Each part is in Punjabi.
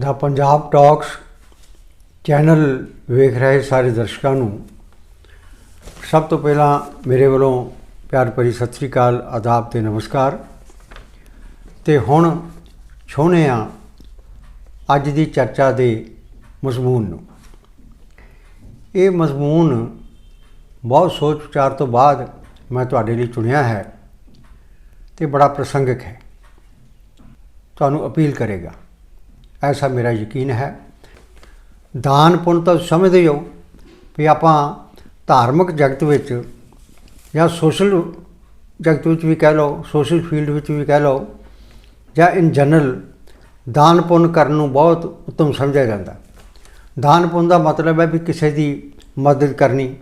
ਦਾ ਪੰਜਾਬ ਟਾਕਸ ਚੈਨਲ ਵੇਖ ਰਹੇ ਸਾਰੇ ਦਰਸ਼ਕਾਂ ਨੂੰ। ਸਭ ਤੋਂ ਪਹਿਲਾਂ ਮੇਰੇ ਵੱਲੋਂ ਪਿਆਰ ਭਰੀ ਸਤਿ ਸ੍ਰੀ ਅਕਾਲ, ਆਦਾਬ ਤੇ ਨਮਸਕਾਰ। ਤੇ ਹੁਣ ਛੋਹਣੇ ਆ ਅੱਜ ਦੀ ਚਰਚਾ ਦੇ ਮਜ਼ਮੂਨ ਨੂੰ। ਇਹ ਮਜ਼ਮੂਨ ਬਹੁਤ ਸੋਚ ਵਿਚਾਰ ਤੋਂ ਬਾਅਦ ਮੈਂ ਤੁਹਾਡੇ ਲਈ ਚੁਣਿਆ ਹੈ ਤੇ ਬੜਾ ਪ੍ਰਸੰਗਿਕ ਹੈ। ਤੁਹਾਨੂੰ ਅਪੀਲ ਕਰੇਗਾ ਐਸਾ ਮੇਰਾ ਯਕੀਨ ਹੈ ਦਾਨ ਪੁੰਨ ਤਾਂ ਸਮਝਦੇ ਹੋ ਵੀ ਆਪਾਂ ਧਾਰਮਿਕ ਜਗਤ ਵਿੱਚ ਜਾਂ ਸੋਸ਼ਲ ਜਗਤ ਵਿੱਚ ਵੀ ਕਹਿ ਲਓ ਸੋਸ਼ਲ ਫੀਲਡ ਵਿੱਚ ਵੀ ਕਹਿ ਲਓ ਜਾਂ ਇਨ ਜਨਰਲ ਦਾਨ ਪੁੰਨ ਕਰਨ ਨੂੰ ਬਹੁਤ ਉੱਤਮ ਸਮਝਿਆ ਜਾਂਦਾ ਦਾਨ ਪੁੰਨ ਦਾ ਮਤਲਬ ਹੈ ਵੀ ਕਿਸੇ ਦੀ ਮਦਦ ਕਰਨੀ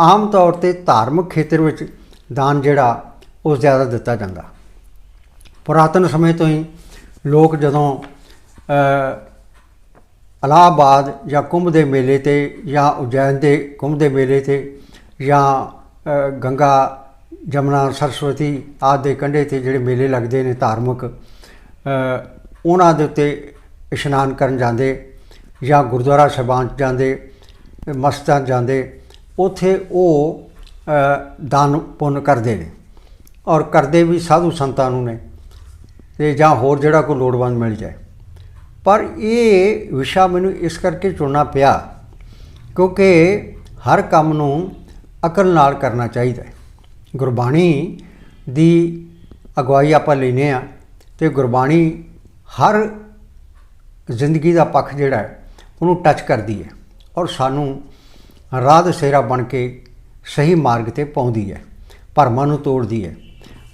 ਆਮ ਤੌਰ ਤੇ ਧਾਰਮਿਕ ਖੇਤਰ ਵਿੱਚ ਦਾਨ ਜਿਹੜਾ ਉਹ ਜ਼ਿਆਦਾ ਦਿੱਤਾ ਜਾਂਦਾ ਪੁਰਾਤਨ ਸਮੇਂ ਤੋਂ ਹੀ ਲੋਕ ਜਦੋਂ ਅਲਾਹਾਬਾਦ ਜਾਂ ਕੁੰਭ ਦੇ ਮੇਲੇ ਤੇ ਜਾਂ ਉਜੈਨ ਦੇ ਕੁੰਭ ਦੇ ਮੇਲੇ ਤੇ ਜਾਂ ਗੰਗਾ, ਜਮਨਾ, ਸਰਸਵਤੀ ਆਦਿ ਦੇ ਕੰਢੇ ਤੇ ਜਿਹੜੇ ਮੇਲੇ ਲੱਗਦੇ ਨੇ ਧਾਰਮਿਕ ਉਹਨਾਂ ਦੇ ਉੱਤੇ ਇਸ਼ਨਾਨ ਕਰਨ ਜਾਂਦੇ ਜਾਂ ਗੁਰਦੁਆਰਾ ਸਾਹਿਬਾਨ 'ਚ ਜਾਂਦੇ ਮਸਤਾਂ ਜਾਂਦੇ, ਉਥੇ ਉਹ ਦਾਨ ਪੁੰਨ ਕਰਦੇ ਨੇ ਔਰ ਕਰਦੇ ਵੀ ਸਾਧੂ ਸੰਤਾਂ ਨੂੰ ਨੇ ਤੇ ਜਾਂ ਹੋਰ ਜਿਹੜਾ ਕੋਈ ਲੋੜਵੰਦ ਮਿਲ ਜਾਏ। ਪਰ ਇਹ ਵਿਸ਼ਾ ਮੈਨੂੰ ਇਸ ਕਰਕੇ ਚੁਣਨਾ ਪਿਆ ਕਿਉਂਕਿ ਹਰ ਕੰਮ ਨੂੰ ਅਕਲ ਨਾਲ ਕਰਨਾ ਚਾਹੀਦਾ ਹੈ। ਗੁਰਬਾਣੀ ਦੀ ਅਗਵਾਈ ਆਪਾਂ ਲੈਨੇ ਆ ਤੇ ਗੁਰਬਾਣੀ ਹਰ ਜ਼ਿੰਦਗੀ ਦਾ ਪੱਖ ਜਿਹੜਾ ਹੈ, ਉਹਨੂੰ ਟੱਚ ਕਰਦੀ ਹੈ ਔਰ ਸਾਨੂੰ ਰਾਹ ਦੇ ਬਣ ਕੇ ਸਹੀ ਮਾਰਗ ਤੇ ਪਾਉਂਦੀ ਹੈ, ਭਰਮਾਂ ਨੂੰ ਤੋੜਦੀ ਹੈ।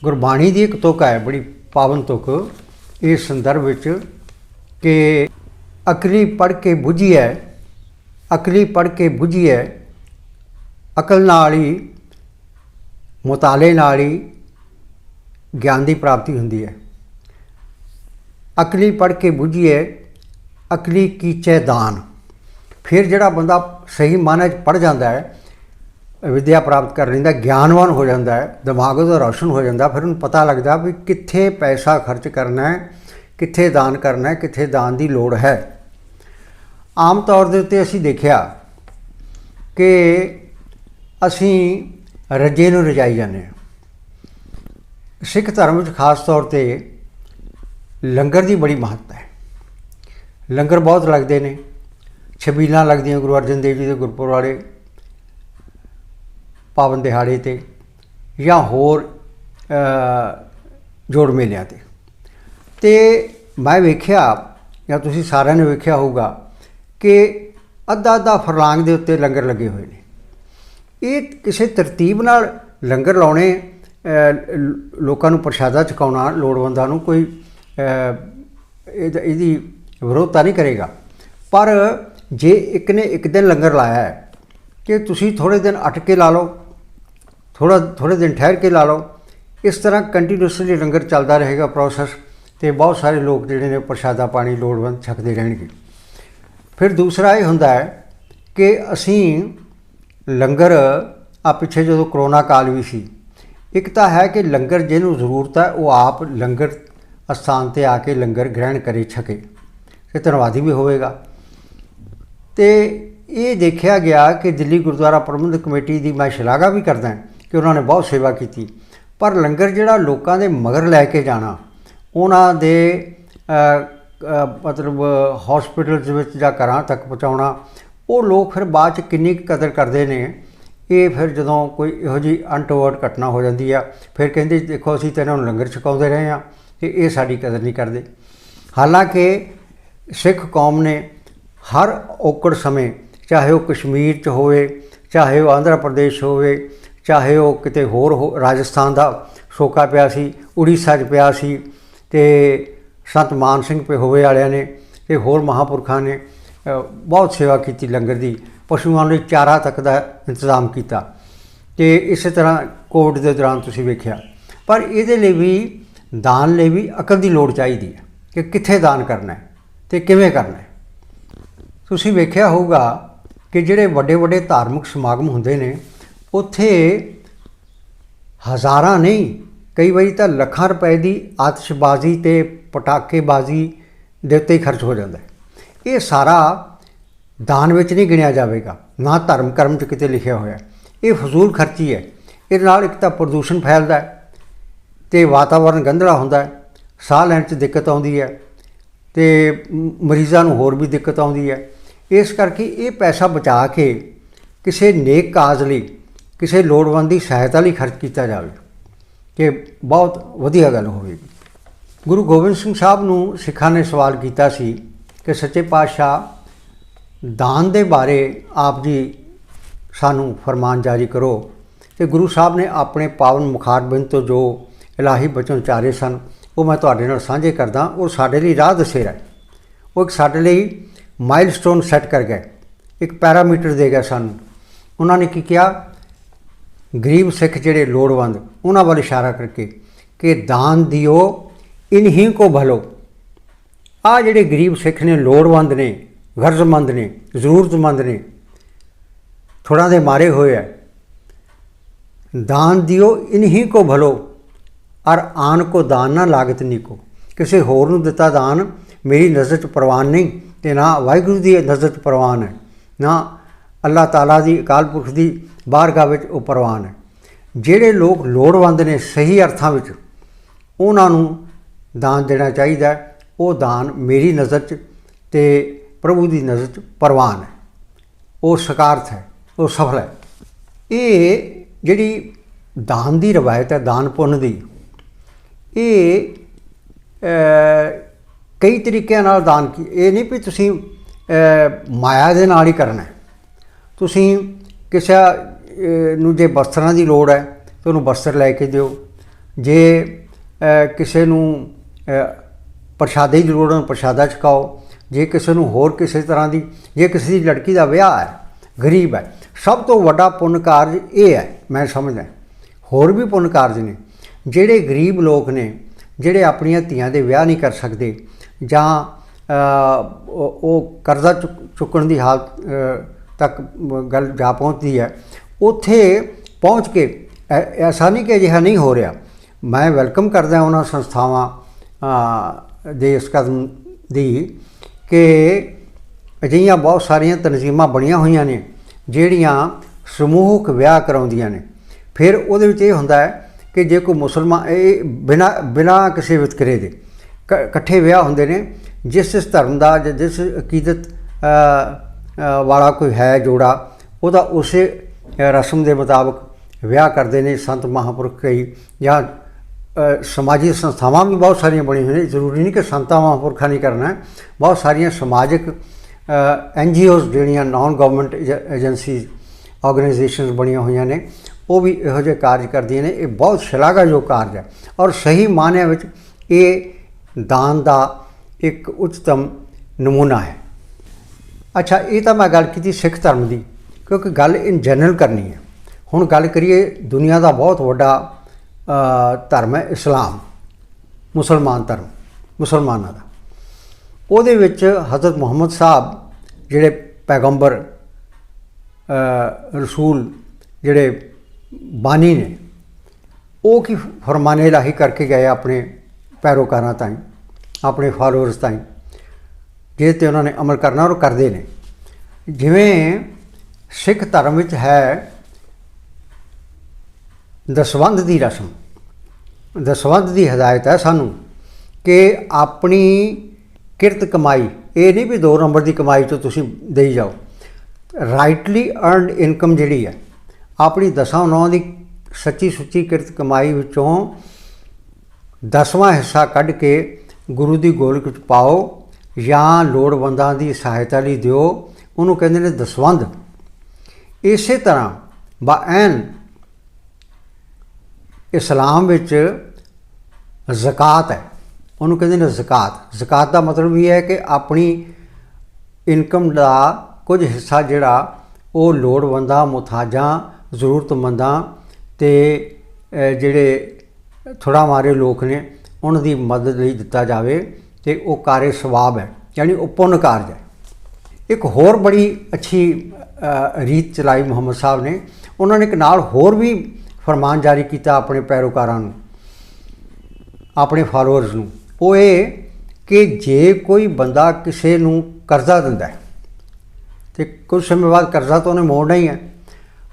ਗੁਰਬਾਣੀ ਦੀ ਇੱਕ ਤੁਕ ਹੈ, ਬੜੀ ਪਾਵਨ ਤੁਕ, ਇਸ ਸੰਦਰਭ ਵਿੱਚ ਕਿ ਅਕਲੀ ਪੜ ਕੇ ਬੁਝੀਐ ਅਕਲੀ ਪੜ ਕੇ ਬੁਝੀਐ ਅਕਲ ਨਾਲ ਹੀ, ਮੁਤਾਲੇ ਨਾਲ ਹੀ ਗਿਆਨ ਦੀ ਪ੍ਰਾਪਤੀ ਹੁੰਦੀ ਹੈ ਅਕਲੀ ਪੜ ਕੇ ਬੁਝੀਐ ਅਕਲੀ ਕੀਚੈ ਦਾਨ। ਫਿਰ ਜਿਹੜਾ ਬੰਦਾ ਸਹੀ ਮਨ ਚ ਪੜ ਜਾਂਦਾ ਹੈ ਵਿਦਿਆ ਪ੍ਰਾਪਤ ਕਰ ਲੈਂਦਾ, ਗਿਆਨਵਾਨ ਹੋ ਜਾਂਦਾ ਹੈ ਦਿਮਾਗ ਉਹਦਾ ਰੌਸ਼ਨ ਹੋ ਜਾਂਦਾ, ਫਿਰ ਉਹਨੂੰ ਪਤਾ ਲੱਗਦਾ ਵੀ ਕਿੱਥੇ ਪੈਸਾ ਖਰਚ ਕਰਨਾ ਹੈ ਕਿੱਥੇ ਦਾਨ ਕਰਨਾ ਹੈ, ਕਿੱਥੇ ਦਾਨ ਦੀ ਲੋੜ ਹੈ। ਆਮ ਤੌਰ ਦੇ ਉੱਤੇ ਅਸੀਂ ਦੇਖਿਆ ਕਿ ਅਸੀਂ ਰੱਜੇ ਨੂੰ ਰਜਾਈ ਜਾਂਦੇ ਹਾਂ। ਸਿੱਖ ਧਰਮ ਵਿੱਚ ਖਾਸ ਤੌਰ ਤੇ ਲੰਗਰ ਦੀ ਬੜੀ ਮਹੱਤਤਾ ਹੈ। ਲੰਗਰ ਬਹੁਤ ਲੱਗਦੇ ਨੇ, ਛਬੀਲਾਂ ਲੱਗਦੀਆਂ ਗੁਰੂ ਅਰਜਨ ਦੇਵ ਜੀ ਦੇ ਗੁਰਪੁਰਬ ਵਾਲੇ ਪਾਵਨ ਦਿਹਾੜੇ ਤੇ ਜਾਂ ਹੋਰ ਜੋੜ ਮੇਲਿਆਂ ਤੇ। ਤੇ ਮੈਂ ਵੇਖਿਆ, ਜਾਂ ਤੁਸੀਂ ਸਾਰਿਆਂ ਨੇ ਵੇਖਿਆ ਹੋਊਗਾ, ਕਿ ਅੱਧਾ ਅੱਧਾ ਫਰਲਾਂਗ ਦੇ ਉੱਤੇ ਲੰਗਰ ਲੱਗੇ ਹੋਏ ਨੇ। ਇਹ ਕਿਸੇ ਤਰਤੀਬ ਨਾਲ ਲੰਗਰ ਲਾਉਣੇ ਲੋਕਾਂ ਨੂੰ ਪ੍ਰਸ਼ਾਦਾ ਛਕਾਉਣਾ ਲੋੜਵੰਦਾਂ ਨੂੰ ਕੋਈ ਇਹਦਾ- ਇਹਦੀ ਵਿਰੋਧਤਾ ਨਹੀਂ ਕਰੇਗਾ। ਪਰ ਜੇ ਇੱਕ ਨੇ ਇੱਕ ਦਿਨ ਲੰਗਰ ਲਾਇਆ ਹੈ, ਕਿ ਤੁਸੀਂ ਥੋੜੇ ਦਿਨ ਅਟ ਕੇ ਲਾ ਲਓ ਥੋੜਾ ਥੋੜੇ ਦਿਨ ਠਹਿਰ ਕੇ ਲਾ ਲਓ, ਇਸ ਤਰ੍ਹਾਂ ਕੰਟੀਨਿਊਸਲੀ ਲੰਗਰ ਚੱਲਦਾ ਰਹੇਗਾ ਪ੍ਰੋਸੈਸ ਤੇ ਬਹੁਤ ਸਾਰੇ ਲੋਕ ਜਿਹੜੇ ਨੇ ਪ੍ਰਸ਼ਾਦਾ ਪਾਣੀ ਲੋੜਵੰਦ ਛਕਦੇ ਰਹਿਣਗੇ। ਫਿਰ ਦੂਸਰਾ ਇਹ ਹੁੰਦਾ ਹੈ ਕਿ ਅਸੀਂ ਲੰਗਰ ਆ ਪਿੱਛੇ ਜਦੋਂ ਕਰੋਨਾ ਕਾਲ ਵੀ ਸੀ, ਇੱਕ ਤਾਂ ਹੈ ਕਿ ਲੰਗਰ ਜਿਹਨੂੰ ਜ਼ਰੂਰਤ ਹੈ, ਉਹ ਆਪ ਲੰਗਰ ਅਸਥਾਨ ਤੇ ਆ ਕੇ ਲੰਗਰ ਗ੍ਰਹਿਣ ਕਰੇ, ਛਕੇ। ਤੇ ਧੰਨਵਾਦੀ ਵੀ ਹੋਵੇਗਾ। ਤੇ ਇਹ ਦੇਖਿਆ ਗਿਆ ਕਿ ਦਿੱਲੀ ਗੁਰਦੁਆਰਾ ਪ੍ਰਬੰਧਕ ਕਮੇਟੀ ਦੀ ਮੈਂ ਸ਼ਲਾਘਾ ਵੀ ਕਰਦਾ ਕਿ ਉਹਨਾਂ ਨੇ ਬਹੁਤ ਸੇਵਾ ਕੀਤੀ। ਪਰ ਲੰਗਰ ਜਿਹੜਾ ਲੋਕਾਂ ਦੇ ਮਗਰ ਲੈ ਕੇ ਜਾਣਾ ਉਹਨਾਂ ਦੇ ਮਤਲਬ ਹਸਪੀਟਲਸ ਵਿੱਚ ਜਾਂ ਘਰਾਂ ਤੱਕ ਪਹੁੰਚਾਉਣਾ, ਉਹ ਲੋਕ ਫਿਰ ਬਾਅਦ ਚ ਕਿੰਨੀ ਕੁ ਕਦਰ ਕਰਦੇ ਨੇ, ਇਹ ਫਿਰ ਜਦੋਂ ਕੋਈ ਇਹੋ ਜੀ ਅਨਟੋਵਰਡ ਘਟਨਾ ਹੋ ਜਾਂਦੀ ਆ, ਫਿਰ ਕਹਿੰਦੇ ਦੇਖੋ ਅਸੀਂ ਤਾਂ ਇਹਨਾਂ ਨੂੰ ਲੰਗਰ ਛਕਾਉਂਦੇ ਰਹੇ ਆ ਤੇ ਇਹ ਸਾਡੀ ਕਦਰ ਨਹੀਂ ਕਰਦੇ। ਹਾਲਾਂਕਿ ਸਿੱਖ ਕੌਮ ਨੇ ਹਰ ਔਕੜ ਸਮੇਂ, ਚਾਹੇ ਉਹ ਕਸ਼ਮੀਰ 'ਚ ਹੋਵੇ, ਚਾਹੇ ਉਹ ਆਂਧਰਾ ਪ੍ਰਦੇਸ਼ ਹੋਵੇ, ਚਾਹੇ ਉਹ ਕਿਤੇ ਹੋਰ ਹੋ, ਰਾਜਸਥਾਨ ਦਾ ਸੋਕਾ ਪਿਆ ਸੀ, ਉੜੀਸਾ 'ਚ ਪਿਆ ਸੀ ਤੇ ਸੰਤ ਮਾਨ ਸਿੰਘ ਪੇ ਵਾਲਿਆਂ ਨੇ ਤੇ ਹੋਰ ਮਹਾਪੁਰਖਾਂ ਨੇ ਬਹੁਤ ਸੇਵਾ ਕੀਤੀ ਲੰਗਰ ਦੀ, ਪਸ਼ੂਆਂ ਲਈ ਚਾਰਾ ਤੱਕ ਦਾ ਇੰਤਜ਼ਾਮ ਕੀਤਾ। ਤੇ ਇਸੇ ਤਰ੍ਹਾਂ ਕੋਵਿਡ ਦੇ ਦੌਰਾਨ ਤੁਸੀਂ ਵੇਖਿਆ। ਪਰ ਇਹਦੇ ਲਈ ਵੀ, ਦਾਨ ਲਈ ਵੀ ਅਕਲ ਦੀ ਲੋੜ ਚਾਹੀਦੀ ਹੈ ਕਿ ਕਿੱਥੇ ਦਾਨ ਕਰਨਾ ਹੈ ਤੇ ਕਿਵੇਂ ਕਰਨਾ ਹੈ। ਤੁਸੀਂ ਵੇਖਿਆ ਹੋਊਗਾ ਕਿ ਜਿਹੜੇ ਵੱਡੇ ਵੱਡੇ ਧਾਰਮਿਕ ਸਮਾਗਮ ਹੁੰਦੇ ਨੇ, ਉੱਥੇ ਹਜ਼ਾਰਾਂ ਨਹੀਂ ਕਈ ਵਾਰੀ ਤਾਂ ਲੱਖਾਂ ਰੁਪਏ ਦੀ ਆਤਿਸ਼ਬਾਜ਼ੀ ਤੇ ਪਟਾਕੇਬਾਜ਼ੀ ਦੇ ਉੱਤੇ ਹੀ ਖਰਚ ਹੋ ਜਾਂਦਾ ਇਹ ਸਾਰਾ ਦਾਨ ਵਿੱਚ ਨਹੀਂ ਗਿਣਿਆ ਜਾਵੇਗਾ, ਨਾ ਧਰਮ ਕਰਮ 'ਚ ਕਿਤੇ ਲਿਖਿਆ ਹੋਇਆ ਇਹ ਫਜ਼ੂਲ ਖਰਚੀ ਹੈ। ਇਹਦੇ ਨਾਲ ਇੱਕ ਤਾਂ ਪ੍ਰਦੂਸ਼ਣ ਫੈਲਦਾ ਹੈ ਤੇ ਵਾਤਾਵਰਣ ਗੰਧਲਾ ਹੁੰਦਾ ਹੈ, ਸਾਹ ਲੈਣ 'ਚ ਦਿੱਕਤ ਆਉਂਦੀ ਹੈ ਤੇ ਮਰੀਜ਼ਾਂ ਨੂੰ ਹੋਰ ਵੀ ਦਿੱਕਤ ਆਉਂਦੀ ਹੈ। ਇਸ ਕਰਕੇ ਇਹ ਪੈਸਾ ਬਚਾ ਕੇ ਕਿਸੇ ਨੇਕ ਕਾਜ਼ ਲਈ, ਕਿਸੇ ਲੋੜਵੰਦ ਦੀ ਸਹਾਇਤਾ ਲਈ ਖਰਚ ਕੀਤਾ ਜਾਵੇ। ਕਿ ਬਹੁਤ ਵਧੀਆ ਗੱਲ ਹੋਵੇਗੀ। ਗੁਰੂ ਗੋਬਿੰਦ ਸਿੰਘ ਸਾਹਿਬ ਨੂੰ ਸਿੱਖਾਂ ਨੇ ਸਵਾਲ ਕੀਤਾ ਸੀ ਕਿ ਸੱਚੇ ਪਾਤਸ਼ਾਹ ਦਾਨ ਦੇ ਬਾਰੇ ਆਪ ਜੀ ਸਾਨੂੰ ਫਰਮਾਨ ਜਾਰੀ ਕਰੋ ਤੇ ਗੁਰੂ ਸਾਹਿਬ ਨੇ ਆਪਣੇ ਪਾਵਨ ਮੁਖਾਰਬਿੰਦ ਤੋਂ ਜੋ ਇਲਾਹੀ ਬਚਨ ਚਾਰੇ ਸਨ, ਉਹ ਮੈਂ ਤੁਹਾਡੇ ਨਾਲ ਸਾਂਝੇ ਕਰਦਾ, ਉਹ ਸਾਡੇ ਲਈ ਰਾਹ ਦਸੇਰਾ ਹੈ। ਉਹ ਇੱਕ ਸਾਡੇ ਲਈ ਮਾਈਲਸਟੋਨ ਸੈੱਟ ਕਰ ਗਏ, ਇੱਕ ਪੈਰਾਮੀਟਰ ਦੇ ਗਏ ਸਾਨੂੰ। ਉਹਨਾਂ ਨੇ ਕੀ ਕਿਹਾ? ਗਰੀਬ ਸਿੱਖ ਜਿਹੜੇ ਲੋੜਵੰਦ, ਉਹਨਾਂ ਵੱਲ ਇਸ਼ਾਰਾ ਕਰਕੇ ਕਿ ਦਾਨ ਦਿਓ, ਇਨਹੀਂ ਕੋ ਭਲੋ। ਆ ਜਿਹੜੇ ਗਰੀਬ ਸਿੱਖ ਨੇ, ਲੋੜਵੰਦ ਨੇ, ਗਰਜ਼ਮੰਦ ਨੇ, ਜ਼ਰੂਰਤਮੰਦ ਨੇ ਥੋੜਾ ਦੇ ਮਾਰੇ ਹੋਏ ਆ। ਦਾਨ ਦਿਓ, ਇਨਹੀ ਕੋ ਭਲੋ। ਔਰ ਆਨ ਕੋ ਦਾਨ ਨਾ ਲਾਗਤ ਨੀ ਕੋ। ਕਿਸੇ ਹੋਰ ਨੂੰ ਦਿੱਤਾ ਦਾਨ, ਮੇਰੀ ਨਜ਼ਰ 'ਚ ਪ੍ਰਵਾਨ ਨਹੀਂ, ਤੇ ਨਾ ਵਾਹਿਗੁਰੂ ਦੀ ਨਜ਼ਰ 'ਚ ਪ੍ਰਵਾਨ ਹੈ। ਨਾ ਅੱਲਾਹ ਤਾਲਾ ਦੀ, ਅਕਾਲ ਪੁਰਖ ਦੀ ਬਾਰਗਾ ਵਿੱਚ ਉਹ ਪ੍ਰਵਾਨ ਹੈ। ਜਿਹੜੇ ਲੋਕ ਲੋੜਵੰਦ ਨੇ ਸਹੀ ਅਰਥਾਂ ਵਿੱਚ, ਉਹਨਾਂ ਨੂੰ ਦਾਨ ਦੇਣਾ ਚਾਹੀਦਾ ਉਹ ਦਾਨ ਮੇਰੀ ਨਜ਼ਰ 'ਚ ਤੇ ਪ੍ਰਭੂ ਦੀ ਨਜ਼ਰ 'ਚ ਪ੍ਰਵਾਨ ਹੈ। ਉਹ ਸਕਾਰਥ ਹੈ, ਉਹ ਸਫਲ ਹੈ। ਇਹ ਜਿਹੜੀ ਦਾਨ ਦੀ ਰਵਾਇਤ ਹੈ, ਦਾਨ ਪੁੰਨ ਦੀ, ਇਹ ਕਈ ਤਰੀਕਿਆਂ ਨਾਲ ਦਾਨ ਕੀ, ਇਹ ਨਹੀਂ ਵੀ ਤੁਸੀਂ ਮਾਇਆ ਦੇ ਨਾਲ ਹੀ ਕਰਨਾ ਤੁਸੀਂ ਕਿਸੇ ਨੂੰ ਜੇ ਬਸਤਰਾਂ ਦੀ ਲੋੜ ਹੈ, ਤਾਂ ਉਹਨੂੰ ਬਸਤਰ ਲੈ ਕੇ ਦਿਓ। ਜੇ ਕਿਸੇ ਨੂੰ ਪ੍ਰਸ਼ਾਦੇ ਦੀ ਲੋੜ ਹੈ ਪ੍ਰਸ਼ਾਦਾ ਛਕਾਓ। ਜੇ ਕਿਸੇ ਨੂੰ ਹੋਰ ਕਿਸੇ ਤਰ੍ਹਾਂ ਦੀ, ਜੇ ਕਿਸੇ ਦੀ ਲੜਕੀ ਦਾ ਵਿਆਹ ਹੈ, ਗਰੀਬ ਹੈ, ਸਭ ਤੋਂ ਵੱਡਾ ਪੁੰਨ ਕਾਰਜ ਇਹ ਹੈ, ਮੈਂ ਸਮਝਦਾ ਹੋਰ ਵੀ ਪੁੰਨ ਕਾਰਜ ਨੇ। ਜਿਹੜੇ ਗਰੀਬ ਲੋਕ ਨੇ, ਜਿਹੜੇ ਆਪਣੀਆਂ ਧੀਆਂ ਦੇ ਵਿਆਹ ਨਹੀਂ ਕਰ ਸਕਦੇ, ਜਾਂ ਉਹ ਕਰਜ਼ਾ ਚੁੱਕ- ਚੁੱਕਣ ਦੀ ਹਾਲਤ ਤੱਕ ਗੱਲ ਜਾ ਪਹੁੰਚਦੀ ਹੈ ਉੱਥੇ ਪਹੁੰਚ ਕੇ ਐਸਾ ਨਹੀਂ ਕਿ ਅਜਿਹਾ ਨਹੀਂ ਹੋ ਰਿਹਾ। ਮੈਂ ਵੈਲਕਮ ਕਰਦਾ ਉਹਨਾਂ ਸੰਸਥਾਵਾਂ ਦੇ ਇਸ ਕਦਮ ਦੀ ਕਿ ਅਜਿਹੀਆਂ ਬਹੁਤ ਸਾਰੀਆਂ ਤਨਜ਼ੀਮਾਂ ਬਣੀਆਂ ਹੋਈਆਂ ਨੇ, ਜਿਹੜੀਆਂ ਸਮੂਹਕ ਵਿਆਹ ਕਰਾਉਂਦੀਆਂ ਨੇ। ਫਿਰ ਉਹਦੇ ਵਿੱਚ ਇਹ ਹੁੰਦਾ ਹੈ ਕਿ ਜੇ ਕੋਈ ਮੁਸਲਮਾਨ, ਇਹ ਬਿਨਾ ਬਿਨਾ ਕਿਸੇ ਵਿਤਕਰੇ ਦੇ ਕ- ਇਕੱਠੇ ਵਿਆਹ ਹੁੰਦੇ ਨੇ, ਜਿਸ ਜਿਸ ਧਰਮ ਦਾ ਜਾਂ ਜਿਸ ਅਕੀਦਤ ਵਾਲਾ ਕੋਈ ਹੈ ਜੋੜਾ, ਉਹਦਾ ਉਸੇ ਰਸਮ ਦੇ ਮੁਤਾਬਕ ਵਿਆਹ ਕਰਦੇ ਨੇ ਸੰਤ ਮਹਾਂਪੁਰਖ ਕਈ ਜਾਂ ਅ, ਸਮਾਜੀ ਸੰਸਥਾਵਾਂ ਵੀ ਬਹੁਤ ਸਾਰੀਆਂ ਬਣੀਆਂ ਹੋਈਆਂ ਨੇ। ਜ਼ਰੂਰੀ ਨਹੀਂ ਕਿ ਸੰਤਾਂ ਮਹਾਂਪੁਰਖਾਂ ਨਹੀਂ ਕਰਨਾ ਬਹੁਤ ਸਾਰੀਆਂ ਸਮਾਜਿਕ ਐਨ ਜੀ ਓਜ਼ ਜਿਹੜੀਆਂ ਨਾਨ ਗਵਰਨਮੈਂਟ ਏਜੰਸੀਜ਼ ਆਰਗੇਨਾਈਜੇਸ਼ਨਸ ਬਣੀਆਂ ਹੋਈਆਂ ਨੇ ਉਹ ਵੀ ਇਹੋ ਜਿਹੇ ਕਾਰਜ ਕਰਦੀਆਂ ਨੇ। ਇਹ ਬਹੁਤ ਸ਼ਲਾਘਾਯੋਗ ਕਾਰਜ ਹੈ। ਔਰ ਸਹੀ ਮਾਨਿਆਂ ਵਿੱਚ ਇਹ ਦਾਨ ਦਾ ਇੱਕ ਉੱਚਤਮ ਨਮੂਨਾ ਹੈ। ਅੱਛਾ ਇਹ ਤਾਂ ਮੈਂ ਗੱਲ ਕੀਤੀ ਸਿੱਖ ਧਰਮ ਦੀ। ਕਿਉਂਕਿ ਗੱਲ ਇਨ ਜਨਰਲ ਕਰਨੀ ਹੈ। ਹੁਣ ਗੱਲ ਕਰੀਏ ਦੁਨੀਆ ਦਾ ਬਹੁਤ ਵੱਡਾ ਧਰਮ ਹੈ ਇਸਲਾਮ, ਮੁਸਲਮਾਨ ਧਰਮ, ਮੁਸਲਮਾਨਾਂ ਦਾ। ਉਹਦੇ ਵਿੱਚ ਹਜ਼ਰਤ ਮੁਹੰਮਦ ਸਾਹਿਬ ਜਿਹੜੇ ਪੈਗੰਬਰ ਰਸੂਲ ਜਿਹੜੇ ਬਾਨੀ ਨੇ, ਉਹ ਕੀ ਫਰਮਾਨੇ ਇਲਾਹੀ ਕਰਕੇ ਗਏ ਆਪਣੇ ਪੈਰੋਕਾਰਾਂ ਤਾਈਂ, ਆਪਣੇ ਫਾਲੋਅਰਸ ਤਾਈਂ, ਜਿਹਦੇ ਤੇ ਉਹਨਾਂ ਨੇ ਅਮਲ ਕਰਨਾ ਔਰ ਕਰਦੇ ਨੇ। ਜਿਵੇਂ ਸਿੱਖ ਧਰਮ ਵਿੱਚ ਹੈ ਦਸਵੰਧ ਦੀ ਰਸਮ। ਦਸਵੰਧ ਦੀ ਹਦਾਇਤ ਹੈ ਸਾਨੂੰ ਕਿ ਆਪਣੀ ਕਿਰਤ ਕਮਾਈ, ਇਹ ਨਹੀਂ ਵੀ ਦੋ ਨੰਬਰ ਦੀ ਕਮਾਈ ਤੋਂ ਤੁਸੀਂ ਦੇਈ ਜਾਓ। ਰਾਈਟਲੀ ਅਰਨਡ ਇਨਕਮ ਜਿਹੜੀ ਹੈ, ਆਪਣੀ ਦਸਾਂ ਨੌਂ ਦੀ ਸੱਚੀ ਸੁੱਚੀ ਕਿਰਤ ਕਮਾਈ ਵਿੱਚੋਂ ਦਸਵਾਂ ਹਿੱਸਾ ਕੱਢ ਕੇ ਗੁਰੂ ਦੀ ਗੋਲਕ ਵਿੱਚ ਪਾਓ ਜਾਂ ਲੋੜਵੰਦਾਂ ਦੀ ਸਹਾਇਤਾ ਲਈ ਦਿਓ, ਉਹਨੂੰ ਕਹਿੰਦੇ ਨੇ ਦਸਵੰਧ। ਇਸੇ ਤਰ੍ਹਾਂ ਬਾਐਨ ਇਸਲਾਮ ਵਿੱਚ ਜ਼ਕਾਤ ਹੈ। ਉਹਨੂੰ ਕਹਿੰਦੇ ਨੇ ਜ਼ਕਾਤ। ਜ਼ਕਾਤ ਦਾ ਮਤਲਬ ਇਹ ਹੈ ਕਿ ਆਪਣੀ ਇਨਕਮ ਦਾ ਕੁਝ ਹਿੱਸਾ ਜਿਹੜਾ ਉਹ ਲੋੜਵੰਦਾਂ ਮੁਤਾਜਾਂ ਜ਼ਰੂਰਤਮੰਦਾਂ ਤੇ ਜਿਹੜੇ ਥੋੜਾ ਮਾਰੇ ਲੋਕ ਨੇ, ਉਹਨਾਂ ਦੀ ਮਦਦ ਲਈ ਦਿੱਤਾ ਜਾਵੇ ਤੇ ਉਹ ਕਾਰੇ ਸਵਾਬ ਹੈ। ਯਾਨੀ ਉਹ ਪੁੰਨ ਕਾਰਜ ਹੈ। ਇੱਕ ਹੋਰ ਬੜੀ ਅੱਛੀ ਰੀਤ ਚਲਾਈ ਮੁਹੰਮਦ ਸਾਹਿਬ ਨੇ। ਉਹਨਾਂ ਨੇ ਇੱਕ ਨਾਲ ਹੋਰ ਵੀ ਫਰਮਾਨ ਜਾਰੀ ਕੀਤਾ ਆਪਣੇ ਪੈਰੋਕਾਰਾਂ ਨੂੰ, ਆਪਣੇ ਫਾਲੋਅਰਸ ਨੂੰ। ਉਹ ਇਹ ਕਿ ਜੇ ਕੋਈ ਬੰਦਾ ਕਿਸੇ ਨੂੰ ਕਰਜ਼ਾ ਦਿੰਦਾ ਹੈ, ਤੇ ਕੁਝ ਸਮੇਂ ਬਾਅਦ ਕਰਜ਼ਾ ਤਾਂ ਉਹਨੇ ਮੋੜਨਾ ਹੀ ਹੈ,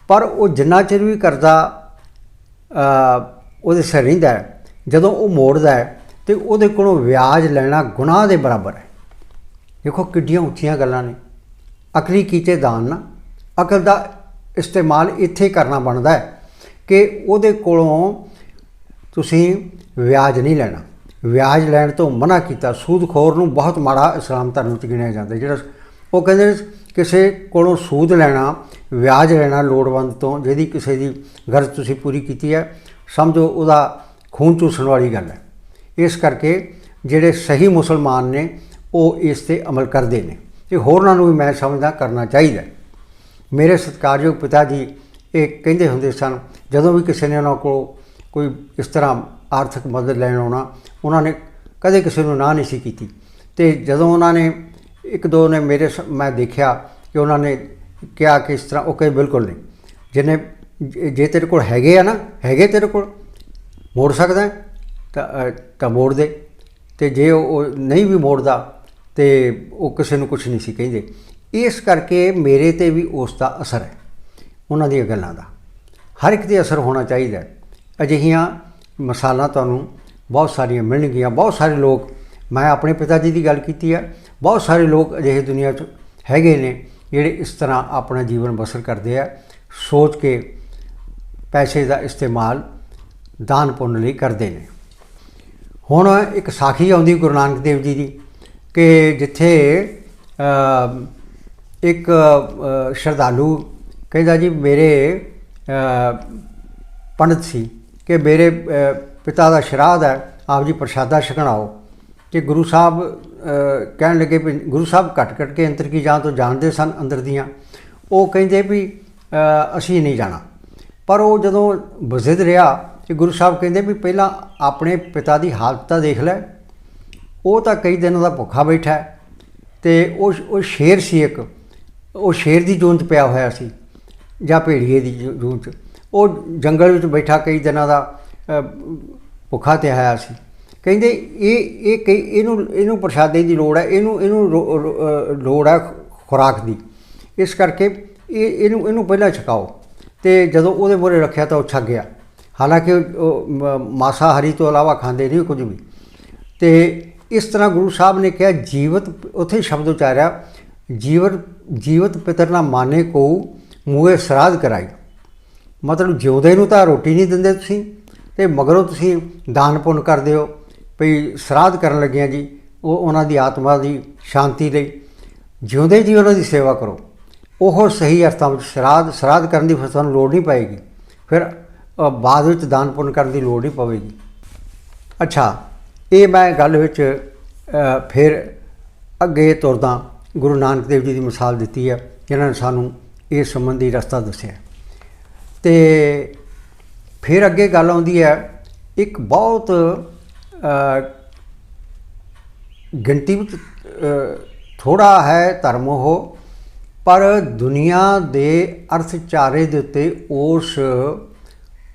ਪਰ ਉਹ ਜਿੰਨਾ ਚਿਰ ਵੀ ਕਰਜ਼ਾ ਉਹਦੇ ਸਿਰ ਰਹਿੰਦਾ ਹੈ, ਜਦੋਂ ਉਹ ਮੋੜਦਾ ਹੈ, ਤੇ ਉਹਦੇ ਕੋਲੋਂ ਵਿਆਜ ਲੈਣਾ ਗੁਨਾਹ ਦੇ ਬਰਾਬਰ ਹੈ। ਦੇਖੋ ਕਿੱਡੀਆਂ ਉੱਚੀਆਂ ਗੱਲਾਂ ਨੇ। ਅਕਲੀ ਕੀਤੇ ਦਾਨ ਨਾ। ਅਕਲ ਦਾ ਇਸਤੇਮਾਲ ਇੱਥੇ ਕਰਨਾ ਬਣਦਾ ਹੈ ਕਿ ਉਹਦੇ ਕੋਲੋਂ ਤੁਸੀਂ ਵਿਆਜ ਨਹੀਂ ਲੈਣਾ। ਵਿਆਜ ਲੈਣ ਤੋਂ ਮਨਾ ਕੀਤਾ। ਸੂਦਖੋਰ ਨੂੰ ਬਹੁਤ ਮਾੜਾ ਇਸਲਾਮ ਧਰਮ ਵਿੱਚ ਗਿਣਿਆ ਜਾਂਦਾ ਜਿਹੜਾ ਉਹ ਕਹਿੰਦੇ ਨੇ ਕਿਸੇ ਕੋਲੋਂ ਸੂਦ ਲੈਣਾ, ਵਿਆਜ ਲੈਣਾ ਲੋੜਵੰਦ ਤੋਂ, ਜਿਹਦੀ ਕਿਸੇ ਦੀ ਗਰਜ਼ ਤੁਸੀਂ ਪੂਰੀ ਕੀਤੀ ਹੈ, ਸਮਝੋ ਉਹਦਾ ਖੂਨ ਚੂਸਣ ਵਾਲੀ ਗੱਲ ਹੈ। ਇਸ ਕਰਕੇ ਜਿਹੜੇ ਸਹੀ ਮੁਸਲਮਾਨ ਨੇ, ਉਹ ਇਸ ਤੇ ਅਮਲ ਕਰਦੇ ਨੇ। ਤੇ ਹੋਰਨਾਂ ਨੂੰ ਵੀ ਮੈਂ ਸਮਝਦਾ ਕਰਨਾ ਚਾਹੀਦਾ ਮੇਰੇ ਸਤਿਕਾਰਯੋਗ ਪਿਤਾ ਜੀ ਇਹ ਕਹਿੰਦੇ ਹੁੰਦੇ ਸਨ ਜਦੋਂ ਵੀ ਕਿਸੇ ਨੇ ਉਹਨਾਂ ਕੋਲ ਕੋਈ ਇਸ ਤਰ੍ਹਾਂ ਆਰਥਿਕ ਮਦਦ ਲੈਣ ਆਉਣਾ ਉਹਨਾਂ ਨੇ ਕਦੇ ਕਿਸੇ ਨੂੰ ਨਾ ਨਹੀਂ ਸੀ ਕੀਤੀ। ਤੇ ਜਦੋਂ ਉਹਨਾਂ ਨੇ ਇੱਕ ਦੋ ਨੇ ਮੇਰੇ ਸ- ਮੈਂ ਦੇਖਿਆ ਕਿ ਉਹਨਾਂ ਨੇ ਕਿਹਾ ਕਿ ਇਸ ਤਰ੍ਹਾਂ ਉਹ ਕਹੇ ਬਿਲਕੁਲ ਨਹੀਂ। ਜਿਹਨੇ ਜੇ ਜੇ ਤੇਰੇ ਕੋਲ ਹੈਗੇ ਆ ਨਾ ਹੈਗੇ ਤੇਰੇ ਕੋਲ ਮੋੜ ਸਕਦਾ ਤਾਂ ਅ, ਤਾਂ ਮੋੜ ਦੇ। ਤੇ ਜੇ ਉਹ ਉਹ ਨਹੀਂ ਵੀ ਮੋੜਦਾ ਤੇ ਉਹ ਕਿਸੇ ਨੂੰ ਕੁਝ ਨਹੀਂ ਸੀ ਕਹਿੰਦੇ। ਇਸ ਕਰਕੇ ਮੇਰੇ ਤੇ ਵੀ ਉਸ ਦਾ ਅਸਰ ਹੈ, ਉਹਨਾਂ ਦੀਆਂ ਗੱਲਾਂ ਦਾ। ਹਰ ਇੱਕ ਤੇ ਅਸਰ ਹੋਣਾ ਚਾਹੀਦਾ ਅਜਿਹੀਆਂ ਮਿਸਾਲਾਂ ਤੁਹਾਨੂੰ ਬਹੁਤ ਸਾਰੀਆਂ ਮਿਲਣਗੀਆਂ। ਬਹੁਤ ਸਾਰੇ ਲੋਕ, ਮੈਂ ਆਪਣੇ ਪਿਤਾ ਜੀ ਦੀ ਗੱਲ ਕੀਤੀ ਹੈ ਬਹੁਤ ਸਾਰੇ ਲੋਕ ਅਜਿਹੇ ਦੁਨੀਆ 'ਚ ਹੈਗੇ ਨੇ, ਜਿਹੜੇ ਇਸ ਤਰ੍ਹਾਂ ਆਪਣਾ ਜੀਵਨ ਬਸਰ ਕਰਦੇ ਆ। ਸੋਚ ਕੇ ਪੈਸੇ ਦਾ ਇਸਤੇਮਾਲ ਦਾਨ ਪੁੰਨ ਲਈ ਕਰਦੇ ਨੇ। ਹੁਣ ਇੱਕ ਸਾਖੀ ਆਉਂਦੀ ਗੁਰੂ ਨਾਨਕ ਦੇਵ ਜੀ ਦੀ, ਕਿ ਜਿੱਥੇ ਇੱਕ ਸ਼ਰਧਾਲੂ ਕਹਿੰਦਾ ਜੀ ਮੇਰੇ ਅ, ਪੰਡਤ ਸੀ ਕਿ ਮੇਰੇ ਪਿਤਾ ਦਾ ਸ਼ਰਾਧ ਹੈ ਆਪ ਜੀ ਪ੍ਰਸ਼ਾਦਾ ਛਕਣਾਓ। ਕਿ ਗੁਰੂ ਸਾਹਿਬ ਕਹਿਣ ਲੱਗੇ ਵੀ ਗੁਰੂ ਸਾਹਿਬ ਘਟ ਘਟ ਕੇ ਅੰਦਰ ਕੀ ਜਾਣ ਤੋਂ ਜਾਣਦੇ ਸਨ ਅੰਦਰ ਦੀਆਂ। ਉਹ ਕਹਿੰਦੇ ਵੀ ਅਸੀਂ ਨਹੀਂ ਜਾਣਾ। ਪਰ ਉਹ ਜਦੋਂ ਬਜ਼ਿਦ ਰਿਹਾ ਕਿ ਗੁਰੂ ਸਾਹਿਬ ਕਹਿੰਦੇ ਵੀ ਪਹਿਲਾਂ ਆਪਣੇ ਪਿਤਾ ਦੀ ਹਾਲਤ ਤਾਂ ਦੇਖ ਲੈ। ਉਹ ਤਾਂ ਕਈ ਦਿਨਾਂ ਦਾ ਭੁੱਖਾ ਬੈਠਾ ਹੈ। ਤੇ ਉਹ ਉਹ ਸ਼ੇਰ ਸੀ ਇੱਕ। ਉਹ ਸ਼ੇਰ ਦੀ ਜੂਨ 'ਚ ਪਿਆ ਹੋਇਆ ਸੀ, ਜਾਂ ਭੇੜੀਏ ਦੀ ਜੂਨ 'ਚ ਉਹ ਜੰਗਲ ਵਿੱਚ ਬੈਠਾ ਕਈ ਦਿਨਾਂ ਦਾ ਭੁੱਖਾ ਤੇ ਆਇਆ ਸੀ। ਕਹਿੰਦੇ ਇਹ ਇਹ ਕਈ, ਇਹਨੂੰ ਇਹਨੂੰ ਪ੍ਰਸ਼ਾਦੇ ਦੀ ਲੋੜ ਹੈ, ਇਹਨੂੰ ਇਹਨੂੰ ਰੋ- ਲੋੜ ਹੈ ਖੁਰਾਕ ਦੀ। ਇਸ ਕਰਕੇ ਇਹ, ਇਹਨੂੰ ਇਹਨੂੰ ਪਹਿਲਾਂ ਛਕਾਓ। ਤੇ ਜਦੋਂ ਉਹਦੇ ਮੂਹਰੇ ਰੱਖਿਆ ਤਾਂ ਉਹ ਛਕ ਗਿਆ। ਹਾਲਾਂਕਿ ਮਾਸਾਹਾਰੀ ਤੋਂ ਇਲਾਵਾ ਖਾਂਦੇ ਨਹੀਂ ਕੁਝ ਵੀ। ਤੇ ਇਸ ਤਰ੍ਹਾਂ ਗੁਰੂ ਸਾਹਿਬ ਨੇ ਕਿਹਾ, ਜੀਵਤ ਉੱਥੇ ਸ਼ਬਦ ਉਚਾਰਿਆ ਜੀਵਤ ਜੀਵਤ ਪਿਤਰ ਨਾ ਮਾਨੇ ਕੋ ਮੂਹੇ ਸਰਾਧ ਕਰਾਈ। ਮਤਲਬ ਜਿਉਂਦੇ ਨੂੰ ਤਾਂ ਰੋਟੀ ਨਹੀਂ ਦਿੰਦੇ ਤੁਸੀਂ, ਤੇ ਮਗਰੋਂ ਤੁਸੀਂ ਦਾਨ ਪੁੰਨ ਕਰਦੇ ਹੋ, ਭਈ ਸਰਾਧ ਕਰਨ ਲੱਗਿਆ ਜੀ, ਉਹ ਉਹਨਾਂ ਦੀ ਆਤਮਾ ਦੀ ਸ਼ਾਂਤੀ ਲਈ। ਜਿਉਂਦੇ ਜੀ ਉਹਨਾਂ ਦੀ ਸੇਵਾ ਕਰੋ। ਉਹ ਸਹੀ ਅਰਥਾਂ ਵਿੱਚ ਸਰਾਧ ਸਰਾਧ ਕਰਨ ਦੀ ਫਿਰ ਤੁਹਾਨੂੰ ਲੋੜ ਨਹੀਂ ਪਏਗੀ। ਫਿਰ ਬਾਅਦ ਵਿੱਚ ਦਾਨ ਪੁੰਨ ਕਰਨ ਦੀ ਲੋੜ ਨਹੀਂ ਪਵੇਗੀ। ਅੱਛਾ, ਇਹ ਮੈਂ ਗੱਲ ਵਿੱਚ ਫਿਰ ਅੱਗੇ ਤੁਰਦਾ। ਗੁਰੂ ਨਾਨਕ ਦੇਵ ਜੀ ਦੀ ਮਿਸਾਲ ਦਿੱਤੀ ਹੈ, ਜਿਨ੍ਹਾਂ ਨੇ ਸਾਨੂੰ ਇਸ ਸੰਬੰਧੀ ਰਸਤਾ ਦੱਸਿਆ ਤੇ ਫਿਰ ਅੱਗੇ ਗੱਲ ਆਉਂਦੀ ਹੈ, ਇੱਕ ਬਹੁਤ ਗਿਣਤੀ ਵਿੱਚ ਥੋੜਾ ਹੈ ਧਰਮ ਉਹ, ਪਰ ਦੁਨੀਆ ਦੇ ਅਰਥਚਾਰੇ ਦੇ ਉੱਤੇ ਉਸ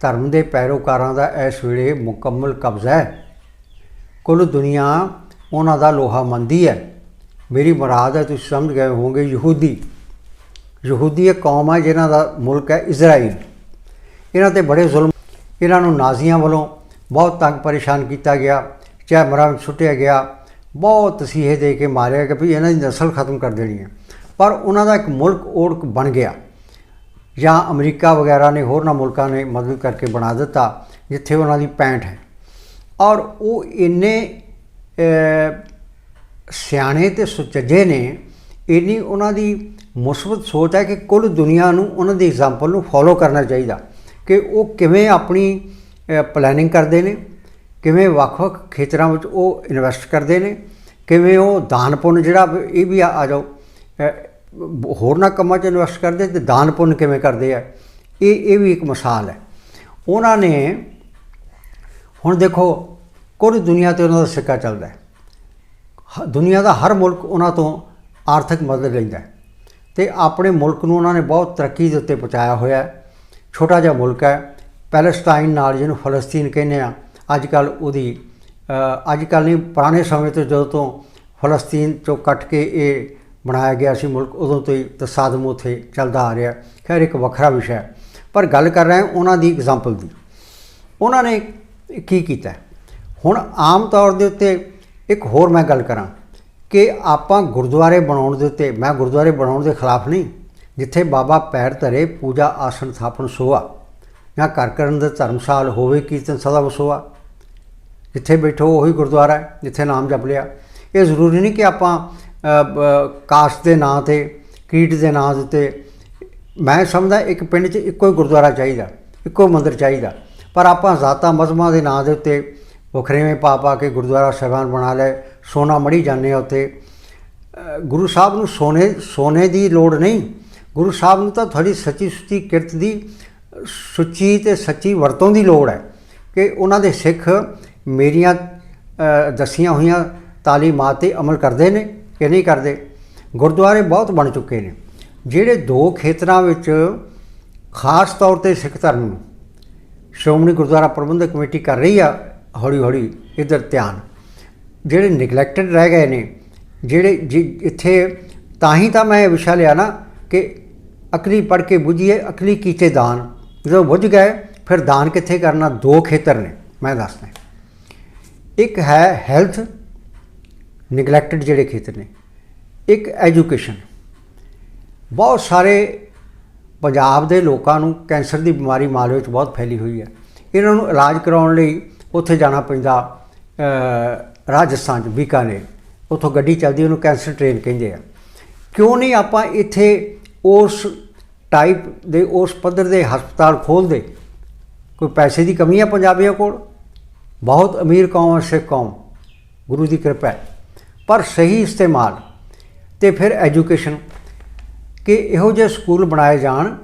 ਧਰਮ ਦੇ ਪੈਰੋਕਾਰਾਂ ਦਾ ਇਸ ਵੇਲੇ ਮੁਕੰਮਲ ਕਬਜ਼ਾ ਹੈ। ਕੁੱਲ ਦੁਨੀਆ ਉਹਨਾਂ ਦਾ ਲੋਹਾ ਮੰਦੀ ਹੈ। ਮੇਰੀ ਮੁਰਾਦ ਹੈ, ਤੁਸੀਂ ਸਮਝ ਗਏ ਹੋਵੋਗੇ, ਯਹੂਦੀ। ਯਹੂਦੀ ਇੱਕ ਕੌਮ ਹੈ ਜਿਨ੍ਹਾਂ ਦਾ ਮੁਲਕ ਹੈ ਇਜ਼ਰਾਈਲ। ਇਹਨਾਂ ਤੇ ਬੜੇ ਜ਼ੁਲਮ ਇਹਨਾਂ ਨੂੰ ਨਾਜ਼ੀਆਂ ਵੱਲੋਂ ਬਹੁਤ ਤੰਗ ਪਰੇਸ਼ਾਨ ਕੀਤਾ ਗਿਆ ਚਾਹੇ ਮਰਾਂ ਵਿੱਚ ਸੁੱਟਿਆ ਗਿਆ। ਬਹੁਤ ਤਸੀਹੇ ਦੇ ਕੇ ਮਾਰਿਆ ਕਿ ਵੀ ਇਹਨਾਂ ਦੀ ਨਸਲ ਖਤਮ ਕਰ ਦੇਣੀ ਹੈ। ਪਰ ਉਹਨਾਂ ਦਾ ਇੱਕ ਮੁਲਕ ਓੜਕ ਬਣ ਗਿਆ। ਜਾਂ ਅਮਰੀਕਾ ਵਗੈਰਾ ਨੇ ਹੋਰਨਾਂ ਮੁਲਕਾਂ ਨੇ ਮਦਦ ਕਰਕੇ ਬਣਾ ਦਿੱਤਾ, ਜਿੱਥੇ ਉਹਨਾਂ ਦੀ ਪੈਂਠ ਹੈ। ਔਰ ਉਹ ਇੰਨੇ ਸਿਆਣੇ ਤੇ ਸੁਚੱਜੇ ਨੇ ਇੰਨੀ ਉਹਨਾਂ ਦੀ ਮੁਸਬਤ ਸੋਚ ਹੈ ਕਿ ਕੁੱਲ ਦੁਨੀਆ ਨੂੰ ਉਹਨਾਂ ਦੀ ਐਗਜ਼ਾਮਪਲ ਨੂੰ ਫੋਲੋ ਕਰਨਾ ਚਾਹੀਦਾ ਕਿ ਉਹ ਕਿਵੇਂ ਆਪਣੀ ਪਲੈਨਿੰਗ ਕਰਦੇ ਨੇ ਕਿਵੇਂ ਵੱਖ-ਵੱਖ ਖੇਤਰਾਂ ਵਿੱਚ ਉਹ ਇਨਵੈਸਟ ਕਰਦੇ ਨੇ ਕਿਵੇਂ ਉਹ ਦਾਨ ਪੁੰਨ ਜਿਹੜਾ ਇਹ ਵੀ ਆ ਆ ਜਾਓ ਅ, ਹੋਰਨਾਂ ਕੰਮਾਂ 'ਚ ਇਨਵੈਸਟ ਕਰਦੇ ਤੇ ਦਾਨ ਪੁੰਨ ਕਿਵੇਂ ਕਰਦੇ ਆ ਇਹ ਇਹ ਵੀ ਇੱਕ ਮਿਸਾਲ ਹੈ। ਉਹਨਾਂ ਨੇ ਹੁਣ ਦੇਖੋ ਕੁੱਲ ਦੁਨੀਆ ਤੇ ਉਹਨਾਂ ਦਾ ਸਿੱਕਾ ਚੱਲਦਾ ਹੈ। ਦੁਨੀਆ ਦਾ ਹਰ ਮੁਲਕ ਉਹਨਾਂ ਤੋਂ ਆਰਥਿਕ ਮਦਦ ਲੈਂਦਾ ਹੈ। ਤੇ ਆਪਣੇ ਮੁਲਕ ਨੂੰ ਉਹਨਾਂ ਨੇ ਬਹੁਤ ਤਰੱਕੀ ਦੇ ਉੱਤੇ ਪਹੁੰਚਾਇਆ ਹੋਇਆ ਹੈ। ਛੋਟਾ ਜਿਹਾ ਮੁਲਕ ਹੈ, ਪੈਲਸਟਾਈਨ ਨਾਲ ਜਿਹਨੂੰ ਫਲਸਤੀਨ ਕਹਿੰਦੇ ਆ। ਅੱਜ ਕੱਲ ਉਹਦੀ ਅੱਜ ਕੱਲ੍ਹ ਨਹੀਂ, ਪੁਰਾਣੇ ਸਮੇਂ ਤੋਂ ਜਦੋਂ ਤੋਂ ਫਲਸਤੀਨ ਚੋਂ ਕੱਟ ਕੇ ਇਹ ਬਣਾਇਆ ਗਿਆ ਸੀ ਮੁਲਕ, ਉਦੋਂ ਤੋਂ ਹੀ ਤਸਾਦਮ ਉੱਥੇ ਚੱਲਦਾ ਆ ਰਿਹਾ ਖੈਰ, ਇੱਕ ਵੱਖਰਾ ਵਿਸ਼ਾ ਹੈ। ਪਰ ਗੱਲ ਕਰ ਰਹੇ ਹਾਂ ਉਹਨਾਂ ਦੀ ਐਗਜ਼ਾਮਪਲ ਦੀ। ਉਹਨਾਂ ਨੇ ਕੀ ਕੀਤਾ ਹੁਣ ਆਮ ਤੌਰ ਦੇ ਉੱਤੇ ਇੱਕ ਹੋਰ ਮੈਂ ਗੱਲ ਕਰਾਂ ਕਿ ਆਪਾਂ ਗੁਰਦੁਆਰੇ ਬਣਾਉਣ ਦੇ ਉੱਤੇ, ਮੈਂ ਗੁਰਦੁਆਰੇ ਬਣਾਉਣ ਦੇ ਖਿਲਾਫ ਨਹੀਂ, ਜਿੱਥੇ ਬਾਬਾ ਪੈਰ ਧਰੇ, ਪੂਜਾ, ਆਸਣ, ਥਾਪਣ, ਸੋਆ। ਜਾਂ ਘਰ ਕਰਨ ਦੇ ਧਰਮਸਾਲ ਹੋਵੇ, ਕੀਰਤਨ ਸਦਾ ਵਸੋਆ ਜਿੱਥੇ ਬੈਠੋ, ਉਹੀ ਗੁਰਦੁਆਰਾ ਹੈ, ਜਿੱਥੇ ਨਾਮ ਜਪ ਲਿਆ। ਇਹ ਜ਼ਰੂਰੀ ਨਹੀਂ ਕਿ ਆਪਾਂ ਕਾਸਟ ਦੇ ਨਾਂ ਤੇ, ਕੀਟ ਦੇ ਨਾਂ ਦੇ ਉੱਤੇ। ਮੈਂ ਸਮਝਦਾ ਇੱਕ ਪਿੰਡ 'ਚ ਇੱਕੋ ਹੀ ਗੁਰਦੁਆਰਾ ਚਾਹੀਦਾ, ਇੱਕੋ ਮੰਦਿਰ ਚਾਹੀਦਾ। ਪਰ ਆਪਾਂ ਜ਼ਾਤਾਂ ਮਜ਼ਮਾਂ ਦੇ ਨਾਂ ਦੇ ਉੱਤੇ ਵਖਰੇਵੇਂ ਪਾ ਪਾ ਕੇ ਗੁਰਦੁਆਰਾ ਸਾਹਿਬਾਨ ਬਣਾ ਲੈ ਸੋਨਾ ਮੜੀ ਜਾਂਦੇ ਆ ਉੱਥੇ। ਗੁਰੂ ਸਾਹਿਬ ਨੂੰ ਸੋਨੇ ਸੋਨੇ ਦੀ ਲੋੜ ਨਹੀਂ। ਗੁਰੂ ਸਾਹਿਬ ਨੂੰ ਤਾਂ ਤੁਹਾਡੀ ਸੱਚੀ ਸੁੱਚੀ ਕਿਰਤ ਦੀ ਸੁੱਚੀ ਤੇ ਸੱਚੀ ਵਰਤੋਂ ਦੀ ਲੋੜ ਹੈ ਕਿ ਉਹਨਾਂ ਦੇ ਸਿੱਖ ਮੇਰੀਆਂ ਅ, ਦੱਸੀਆਂ ਹੋਈਆਂ ਤਾਲੀਮਾਤ ਤੇ ਅਮਲ ਕਰਦੇ ਨੇ ਕਿ ਨਹੀਂ ਕਰਦੇ। ਗੁਰਦੁਆਰੇ ਬਹੁਤ ਬਣ ਚੁੱਕੇ ਨੇ ਜਿਹੜੇ ਦੋ ਖੇਤਰਾਂ ਵਿੱਚ ਖਾਸ ਤੌਰ ਤੇ ਸਿੱਖ ਧਰਮ ਨੂੰ ਸ਼੍ਰੋਮਣੀ ਗੁਰਦੁਆਰਾ ਪ੍ਰਬੰਧਕ ਕਮੇਟੀ ਕਰ ਰਹੀ ਆ ਹੌਲੀ ਹੌਲੀ ਇਧਰ ਧਿਆਨ। ਜਿਹੜੇ ਨੈਗਲੈਕਟਡ ਰਹਿ ਗਏ ਨੇ, ਜਿਹੜੇ ਜਿ- ਇੱਥੇ, ਤਾਂ ਹੀ ਤਾਂ ਮੈਂ ਇਹ ਵਿਸ਼ਾ ਲਿਆ ਨਾ ਕਿ ਅਕਲੀ ਪੜ ਕੇ ਬੁਝੀਏ, ਅਕਲੀ ਕੀਤੇ ਦਾਨ। ਜਦੋਂ ਬੁੱਝ ਗਏ, ਫਿਰ ਦਾਨ ਕਿੱਥੇ ਕਰਨਾ? ਦੋ ਖੇਤਰ ਨੇ, ਮੈਂ ਦੱਸਦਾ। ਇੱਕ ਹੈ ਹੈਲਥ ਨੈਗਲੈਕਟਡ ਜਿਹੜੇ ਖੇਤਰ ਨੇ, ਇੱਕ ਐਜੂਕੇਸ਼ਨ ਬਹੁਤ ਸਾਰੇ ਪੰਜਾਬ ਦੇ ਲੋਕਾਂ ਨੂੰ ਕੈਂਸਰ ਦੀ ਬਿਮਾਰੀ ਮਾਲਵੇ ਵਿੱਚ ਬਹੁਤ ਫੈਲੀ ਹੋਈ ਹੈ। ਇਹਨਾਂ ਨੂੰ ਇਲਾਜ ਕਰਾਉਣ ਲਈ ਉੱਥੇ ਜਾਣਾ ਪੈਂਦਾ ਰਾਜਸਥਾਨ ਚ ਬੀਕਾਨੇਰ। ਉੱਥੋਂ ਗੱਡੀ ਚੱਲਦੀ, ਉਹਨੂੰ ਕੈਂਸਰ ਟ੍ਰੇਨ ਕਹਿੰਦੇ ਆ। ਕਿਉਂ ਨਹੀਂ ਆਪਾਂ ਇੱਥੇ ਉਸ ਟਾਈਪ ਦੇ, ਉਸ ਪੱਧਰ ਦੇ ਹਸਪਤਾਲ ਖੋਲ੍ਹਦੇ? ਕੋਈ ਪੈਸੇ ਦੀ ਕਮੀ ਹੈ ਪੰਜਾਬੀਆਂ ਕੋਲ? ਬਹੁਤ ਅਮੀਰ ਕੌਮ ਹੈ ਸਿੱਖ ਕੌਮ। ਗੁਰੂ ਦੀ ਕਿਰਪਾ ਹੈ। ਪਰ ਸਹੀ ਇਸਤੇਮਾਲ ਤੇ ਫਿਰ ਐਜੂਕੇਸ਼ਨ ਕਿ ਇਹੋ ਜਿਹੇ ਸਕੂਲ ਬਣਾਏ ਜਾਣ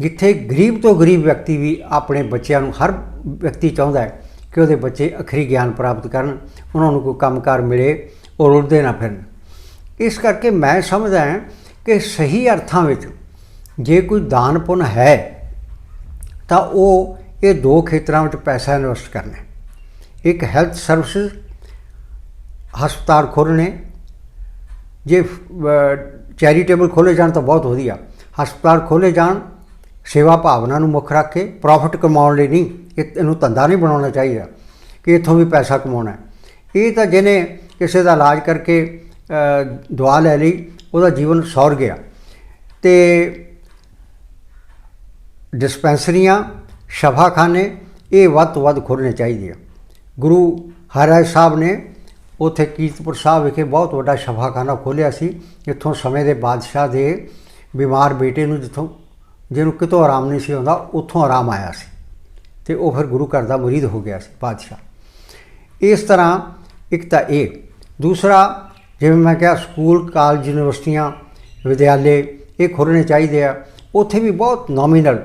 ਜਿੱਥੇ ਗਰੀਬ ਤੋਂ ਗਰੀਬ ਵਿਅਕਤੀ ਵੀ ਆਪਣੇ ਬੱਚਿਆਂ ਨੂੰ, ਹਰ ਵਿਅਕਤੀ ਚਾਹੁੰਦਾ ਹੈ ਕਿ ਉਹਦੇ ਬੱਚੇ ਅਖਰੀ ਗਿਆਨ ਪ੍ਰਾਪਤ ਕਰਨ, ਉਹਨਾਂ ਨੂੰ ਕੋਈ ਕੰਮਕਾਰ ਮਿਲੇ ਉਹ ਰੁਲਦੇ ਨਾ ਫਿਰਨ। ਇਸ ਕਰਕੇ ਮੈਂ ਸਮਝਦਾ ਹਾਂ ਕਿ ਸਹੀ ਅਰਥਾਂ ਵਿੱਚ ਜੇ ਕੋਈ ਦਾਨ ਪੁੰਨ ਹੈ, ਤਾਂ ਉਹ ਇਹ ਦੋ ਖੇਤਰਾਂ ਵਿੱਚ ਪੈਸਾ ਇਨਵੈਸਟ ਕਰਨਾ ਇੱਕ ਹੈਲਥ ਸਰਵਿਸਿਜ਼ ਹਸਪਤਾਲ ਖੋਲ੍ਹਣੇ, ਜੇ ਚੈਰੀਟੇਬਲ ਖੋਲ੍ਹੇ ਜਾਣ ਤਾਂ ਬਹੁਤ ਵਧੀਆ। ਹਸਪਤਾਲ ਖੋਲ੍ਹੇ ਜਾਣ, ਸੇਵਾ ਭਾਵਨਾ ਨੂੰ ਮੁੱਖ ਰੱਖ ਕੇ ਪ੍ਰੋਫਿਟ ਕਮਾਉਣ ਲਈ ਨਹੀਂ। ਇਹਨੂੰ ਧੰਦਾ ਨਹੀਂ ਬਣਾਉਣਾ ਚਾਹੀਦਾ, ਕਿ ਇੱਥੋਂ ਵੀ ਪੈਸਾ ਕਮਾਉਣਾ ਇਹ ਤਾਂ ਜਿਹਨੇ ਕਿਸੇ ਦਾ ਇਲਾਜ ਕਰਕੇ ਦੁਆ ਲੈ ਲਈ, ਉਹਦਾ ਜੀਵਨ ਸੌਰ ਗਿਆ। ਤੇ ਡਿਸਪੈਂਸਰੀਆਂ, ਸ਼ਫਾਖਾਨੇ, ਇਹ ਵੱਧ ਤੋਂ ਵੱਧ ਖੋਲ੍ਹਣੇ ਚਾਹੀਦੇ ਆ। ਗੁਰੂ ਹਰਿਰਾਏ ਸਾਹਿਬ ਨੇ ਉੱਥੇ ਕੀਰਤਪੁਰ ਸਾਹਿਬ ਵਿਖੇ ਬਹੁਤ ਵੱਡਾ ਸ਼ਫਾਖਾਨਾ ਖੋਲ੍ਹਿਆ ਸੀ, ਜਿੱਥੋਂ ਸਮੇਂ ਦੇ ਬਾਦਸ਼ਾਹ ਦੇ ਬਿਮਾਰ ਬੇਟੇ ਨੂੰ ਜਿੱਥੋਂ, ਜਿਹਨੂੰ ਕਿਤੋਂ ਆਰਾਮ ਨਹੀਂ ਸੀ ਆਉਂਦਾ, ਉੱਥੋਂ ਆਰਾਮ ਆਇਆ ਸੀ। ਤੇ ਉਹ ਫਿਰ ਗੁਰੂ ਘਰ ਦਾ ਮੁਰੀਦ ਹੋ ਗਿਆ ਸੀ ਪਾਤਸ਼ਾਹ। ਇਸ ਤਰ੍ਹਾਂ ਇੱਕ ਤਾਂ ਇਹ ਦੂਸਰਾ ਜਿਵੇਂ ਮੈਂ ਕਿਹਾ ਸਕੂਲ ਕਾਲਜ ਯੂਨੀਵਰਸਿਟੀਆਂ ਵਿਦਿਆਲੇ ਇਹ ਖੋਲ੍ਹਣੇ ਚਾਹੀਦੇ ਆ। ਉੱਥੇ ਵੀ ਬਹੁਤ ਨੋਮੀਨਲ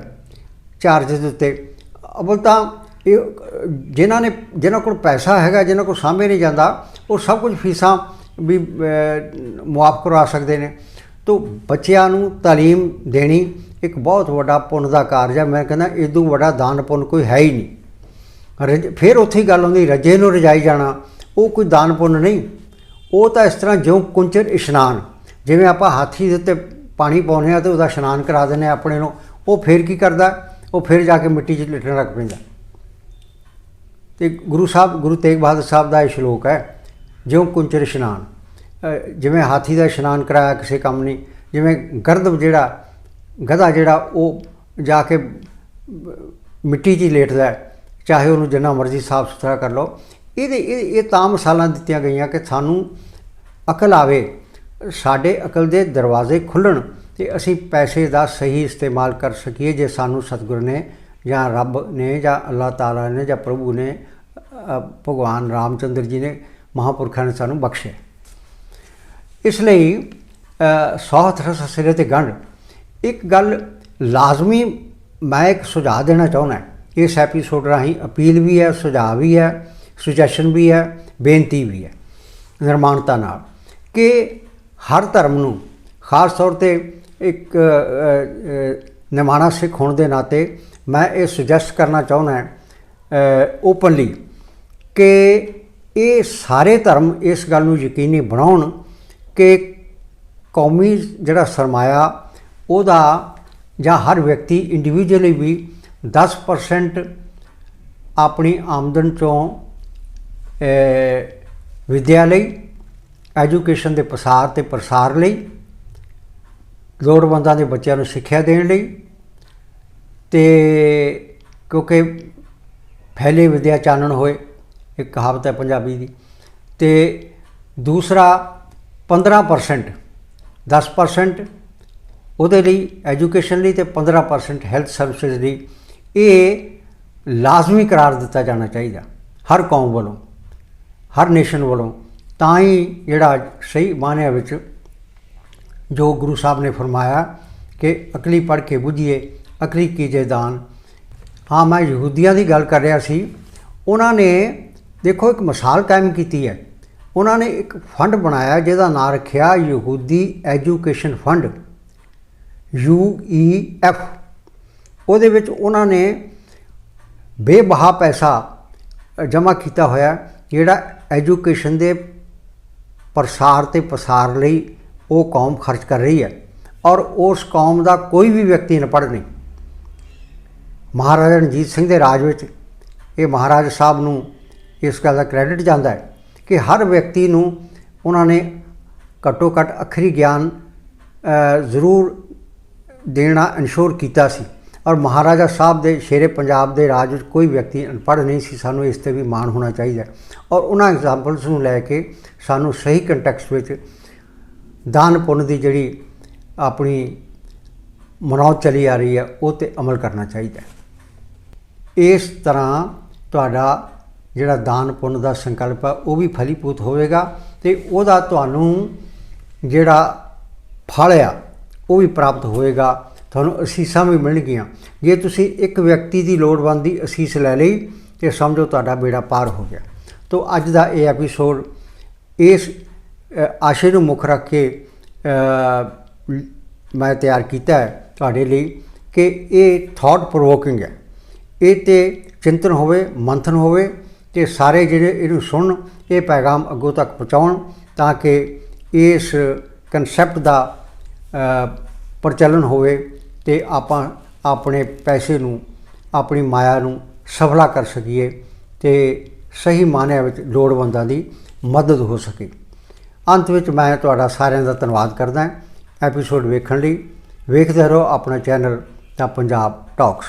ਚਾਰਜ ਦੇ ਉੱਤੇ। ਅਵਲ ਤਾਂ ਇਹ ਅ, ਜਿਨ੍ਹਾਂ ਨੇ ਜਿਨ੍ਹਾਂ ਕੋਲ ਪੈਸਾ ਹੈਗਾ ਜਿਨ੍ਹਾਂ ਕੋਲ ਸਾਂਭੇ ਨਹੀਂ ਜਾਂਦਾ ਉਹ ਸਭ ਕੁਝ ਫੀਸਾਂ ਵੀ ਮੁਆਫ ਕਰਵਾ ਸਕਦੇ ਨੇ। ਤੋਂ ਬੱਚਿਆਂ ਨੂੰ ਤਾਲੀਮ ਦੇਣੀ ਇੱਕ ਬਹੁਤ ਵੱਡਾ ਪੁੰਨ ਦਾ ਕਾਰਜ ਹੈ। ਮੈਂ ਕਹਿੰਦਾ ਇਦੋਂ ਵੱਡਾ ਦਾਨ ਪੁੰਨ ਕੋਈ ਹੈ ਹੀ ਨਹੀਂ। ਰਜ, ਫਿਰ ਉੱਥੇ ਹੀ ਗੱਲ ਹੁੰਦੀ, ਰਜੇ ਨੂੰ ਰਜਾਈ ਜਾਣਾ, ਉਹ ਕੋਈ ਦਾਨ ਪੁੰਨ ਨਹੀਂ। ਉਹ ਤਾਂ ਇਸ ਤਰ੍ਹਾਂ ਜਿਉਂ ਕੁੰਚਰ ਇਸ਼ਨਾਨ, ਜਿਵੇਂ ਆਪਾਂ ਹਾਥੀ ਦੇ ਉੱਤੇ ਪਾਣੀ ਪਾਉਂਦੇ ਆ ਤੇ ਉਹਦਾ ਇਸ਼ਨਾਨ ਕਰਾ ਦਿੰਦੇ ਹਾਂ ਆਪਣੇ ਨੂੰ, ਉਹ ਫਿਰ ਕੀ ਕਰਦਾ? ਉਹ ਫਿਰ ਜਾ ਕੇ ਮਿੱਟੀ 'ਚ ਲਿਟਣ ਲੱਗ ਪੈਂਦਾ। ਤੇ ਗੁਰੂ ਸਾਹਿਬ, ਗੁਰੂ ਤੇਗ ਬਹਾਦਰ ਸਾਹਿਬ ਦਾ ਇਹ ਸ਼ਲੋਕ ਹੈ, ਜਿਉਂ ਕੁੰਚਰ ਇਸ਼ਨਾਨ। ਜਿਵੇਂ ਹਾਥੀ ਦਾ ਇਸ਼ਨਾਨ ਕਰਾਇਆ ਕਿਸੇ ਕੰਮ ਨਹੀਂ ਜਿਵੇਂ ਗਰਦਬ ਜਿਹੜਾ ਗਧਾ ਜਿਹੜਾ ਉਹ ਜਾ ਕੇ ਮਿੱਟੀ 'ਚ ਹੀ ਲੇਟਦਾ ਹੈ, ਚਾਹੇ ਉਹਨੂੰ ਜਿੰਨਾ ਮਰਜ਼ੀ ਸਾਫ਼ ਸੁਥਰਾ ਕਰ ਲਓ। ਇਹਦੇ ਇਹ ਇਹ ਤਾਂ ਮਿਸਾਲਾਂ ਦਿੱਤੀਆਂ ਗਈਆਂ ਕਿ ਸਾਨੂੰ ਅਕਲ ਆਵੇ ਸਾਡੇ ਅਕਲ ਦੇ ਦਰਵਾਜ਼ੇ ਖੁੱਲਣ ਤੇ ਅਸੀਂ ਪੈਸੇ ਦਾ ਸਹੀ ਇਸਤੇਮਾਲ ਕਰ ਸਕੀਏ ਜੇ ਸਾਨੂੰ ਸਤਿਗੁਰ ਨੇ ਜਾਂ ਰੱਬ ਨੇ ਜਾਂ ਅੱਲਾਹ ਤਾਲਾ ਨੇ ਜਾਂ ਪ੍ਰਭੂ ਨੇ ਅ, ਭਗਵਾਨ ਰਾਮਚੰਦਰ ਜੀ ਨੇ ਮਹਾਪੁਰਖਾਂ ਨੇ ਸਾਨੂੰ ਬਖਸ਼ਿਆ। ਇਸ ਲਈ ਅ, ਸੌਤ ਰਸ ਸਿਰੇ ਤੇ ਗੰਢ। ਇੱਕ ਗੱਲ ਲਾਜ਼ਮੀ ਮੈਂ ਇੱਕ ਸੁਝਾਅ ਦੇਣਾ ਚਾਹੁੰਦਾ ਇਸ ਐਪੀਸੋਡ ਰਾਹੀਂ ਅਪੀਲ ਵੀ ਹੈ ਸੁਝਾਅ ਵੀ ਹੈ ਸੁਜੈਸ਼ਨ ਵੀ ਹੈ ਬੇਨਤੀ ਵੀ ਹੈ ਨਿਰਮਾਣਤਾ ਨਾਲ ਕਿ ਹਰ ਧਰਮ ਨੂੰ ਖਾਸ ਤੌਰ ਤੇ ਇੱਕ ਨਿਮਾਣਾ ਸਿੱਖ ਹੋਣ ਦੇ ਨਾਤੇ ਮੈਂ ਇਹ ਸੁਜੈਸਟ ਕਰਨਾ ਚਾਹੁੰਦਾ ਓਪਨਲੀ ਕਿ ਇਹ ਸਾਰੇ ਧਰਮ ਇਸ ਗੱਲ ਨੂੰ ਯਕੀਨੀ ਬਣਾਉਣ ਕਿ ਕੌਮੀ ਜਿਹੜਾ ਸਰਮਾਇਆ ਉਹਦਾ ਜਾਂ ਹਰ ਵਿਅਕਤੀ ਇੰਡੀਵਿਜੂਅਲੀ ਵੀ 10% ਆਪਣੀ ਆਮਦਨ ਚੋਂ ਅਹ, ਵਿੱਦਿਆ ਲਈ ਐਜੂਕੇਸ਼ਨ ਦੇ ਪ੍ਰਸਾਰ ਤੇ ਪ੍ਰਸਾਰ ਲਈ ਲੋੜਵੰਦਾਂ ਦੇ ਬੱਚਿਆਂ ਨੂੰ ਸਿੱਖਿਆ ਦੇਣ ਲਈ ਤੇ ਕਿਉਂਕਿ ਫੈਲੇ ਵਿਦਿਆ ਚਾਨਣ ਹੋਏ ਇੱਕ ਕਹਾਵਤ ਹੈ ਪੰਜਾਬੀ ਦੀ ਤੇ ਦੂਸਰਾ 15% 10% ਉਹਦੇ ਲਈ ਐਜੂਕੇਸ਼ਨ ਲਈ ਤੇ 15% ਹੈਲਥ ਸਰਵਿਸਿਜ਼ ਲਈ ਇਹ ਲਾਜ਼ਮੀ ਕਰਾਰ ਦਿੱਤਾ ਜਾਣਾ ਚਾਹੀਦਾ ਹਰ ਕੌਮ ਵੱਲੋਂ, ਹਰ ਨੇਸ਼ਨ ਵੱਲੋਂ। ਤਾਂ ਹੀ ਜਿਹੜਾ ਸਹੀ ਮਾਨਿਆ ਵਿੱਚ ਜੋ ਗੁਰੂ ਸਾਹਿਬ ਨੇ ਫਰਮਾਇਆ ਕਿ ਅਕਲੀ ਪੜ ਕੇ ਬੁਝੀਏ, ਅਕਲੀ ਕੀਜੇ ਦਾਨ। ਹਾਂ, ਮੈਂ ਯਹੂਦੀਆਂ ਦੀ ਗੱਲ ਕਰ ਰਿਹਾ ਸੀ, ਉਹਨਾਂ ਨੇ ਦੇਖੋ ਇੱਕ ਮਿਸਾਲ ਕਾਇਮ ਕੀਤੀ ਹੈ। ਉਹਨਾਂ ਨੇ ਇੱਕ ਫੰਡ ਬਣਾਇਆ ਜਿਹਦਾ ਨਾਮ ਰੱਖਿਆ ਯਹੂਦੀ ਐਜੂਕੇਸ਼ਨ ਫੰਡ ਯੂਈਐਫ ਉਹਦੇ ਵਿੱਚ ਉਹਨਾਂ ਨੇ ਬੇਬਹਾ ਪੈਸਾ ਜਮ੍ਹਾਂ ਕੀਤਾ ਹੋਇਆ, ਜਿਹੜਾ ਐਜੂਕੇਸ਼ਨ ਦੇ ਪ੍ਰਸਾਰ ਤੇ ਪਸਾਰ ਲਈ ਉਹ ਕੌਮ ਖਰਚ ਕਰ ਰਹੀ ਹੈ ਔਰ ਉਸ ਕੌਮ ਦਾ ਕੋਈ ਵੀ ਵਿਅਕਤੀ ਅਨਪੜ੍ਹ ਨਹੀਂ। ਮਹਾਰਾਜਾ ਰਣਜੀਤ ਸਿੰਘ ਦੇ ਰਾਜ ਵਿੱਚ ਇਹ ਮਹਾਰਾਜ ਸਾਹਿਬ ਨੂੰ ਇਸ ਗੱਲ ਦਾ ਕ੍ਰੈਡਿਟ ਜਾਂਦਾ ਹੈ। ਕਿ ਹਰ ਵਿਅਕਤੀ ਨੂੰ ਉਹਨਾਂ ਨੇ ਘੱਟੋ ਘੱਟ ਅੱਖਰੀ ਗਿਆਨ ਜ਼ਰੂਰ ਦੇਣਾ ਇਨਸ਼ੋਰ ਕੀਤਾ ਸੀ। ਔਰ ਮਹਾਰਾਜਾ ਸਾਹਿਬ ਦੇ ਸ਼ੇਰੇ ਪੰਜਾਬ ਦੇ ਰਾਜ ਵਿੱਚ ਕੋਈ ਵਿਅਕਤੀ ਅਨਪੜ੍ਹ ਨਹੀਂ ਸੀ, ਸਾਨੂੰ ਇਸ ਤੇ ਵੀ ਮਾਣ ਹੋਣਾ ਚਾਹੀਦਾ ਔਰ ਉਹਨਾਂ ਐਗਜ਼ਾਮਪਲਸ ਨੂੰ ਲੈ ਕੇ ਸਾਨੂੰ ਸਹੀ ਕੰਟੈਕਸਟ ਵਿੱਚ ਦਾਨ ਪੁੰਨ ਦੀ ਜਿਹੜੀ ਆਪਣੀ ਮਨੌਤ ਚਲੀ ਆ ਰਹੀ ਹੈ, ਉਹ ਤੇ ਅਮਲ ਕਰਨਾ ਚਾਹੀਦਾ ਇਸ ਤਰ੍ਹਾਂ ਤੁਹਾਡਾ ਜਿਹੜਾ ਦਾਨ ਪੁੰਨ ਦਾ ਸੰਕਲਪ ਹੈ ਉਹ ਵੀ ਫਲੀਭੂਤ ਹੋਵੇਗਾ ਤੇ ਉਹਦਾ ਤੁਹਾਨੂੰ ਜਿਹੜਾ ਫਲ ਆ, ਉਹ ਵੀ ਪ੍ਰਾਪਤ ਹੋਵੇਗਾ। ਤੁਹਾਨੂੰ ਅਸੀਸਾਂ ਵੀ ਮਿਲਣਗੀਆਂ। ਜੇ ਤੁਸੀਂ ਇੱਕ ਵਿਅਕਤੀ ਦੀ ਲੋੜਵੰਦ ਦੀ ਅਸੀਸ ਲੈ ਲਈ, ਤੇ ਸਮਝੋ ਤੁਹਾਡਾ ਬੇੜਾ ਪਾਰ ਹੋ ਗਿਆ। ਤੋਂ ਅੱਜ ਦਾ ਇਹ ਐਪੀਸੋਡ ਇਸ ਆਸ਼ੇ ਨੂੰ ਮੁੱਖ ਰੱਖ ਕੇ ਮੈਂ ਤਿਆਰ ਕੀਤਾ ਹੈ ਤੁਹਾਡੇ ਲਈ ਕਿ ਇਹ ਥਾਟ ਪ੍ਰੋਵੋਕਿੰਗ ਹੈ। ਇਹ ਤੇ ਚਿੰਤਨ ਹੋਵੇ, ਮੰਥਨ ਹੋਵੇ ਤੇ ਸਾਰੇ ਜਿਹੜੇ ਇਹਨੂੰ ਸੁਣਨ, ਇਹ ਪੈਗਾਮ ਅੱਗੋਂ ਤੱਕ ਪਹੁੰਚਾਉਣ ਤਾਂ ਕਿ ਇਸ ਕਨਸੈਪਟ ਦਾ ਪ੍ਰਚਲਨ ਹੋਵੇ ਤੇ ਆਪਾਂ ਆਪਣੇ ਪੈਸੇ ਨੂੰ, ਆਪਣੀ ਮਾਇਆ ਨੂੰ ਸਫਲਾ ਕਰ ਸਕੀਏ ਤੇ ਸਹੀ ਮਾਨਿਆ ਵਿੱਚ ਲੋੜਵੰਦਾਂ ਦੀ ਮਦਦ ਹੋ ਸਕੇ। ਅੰਤ ਵਿੱਚ ਮੈਂ ਤੁਹਾਡਾ ਸਾਰਿਆਂ ਦਾ ਧੰਨਵਾਦ ਕਰਦਾ। ਐਪੀਸੋਡ ਵੇਖਣ ਲਈ ਵੇਖਦੇ ਰਹੋ ਆਪਣਾ ਚੈਨਲ ਦਾ ਪੰਜਾਬ ਟਾਕਸ।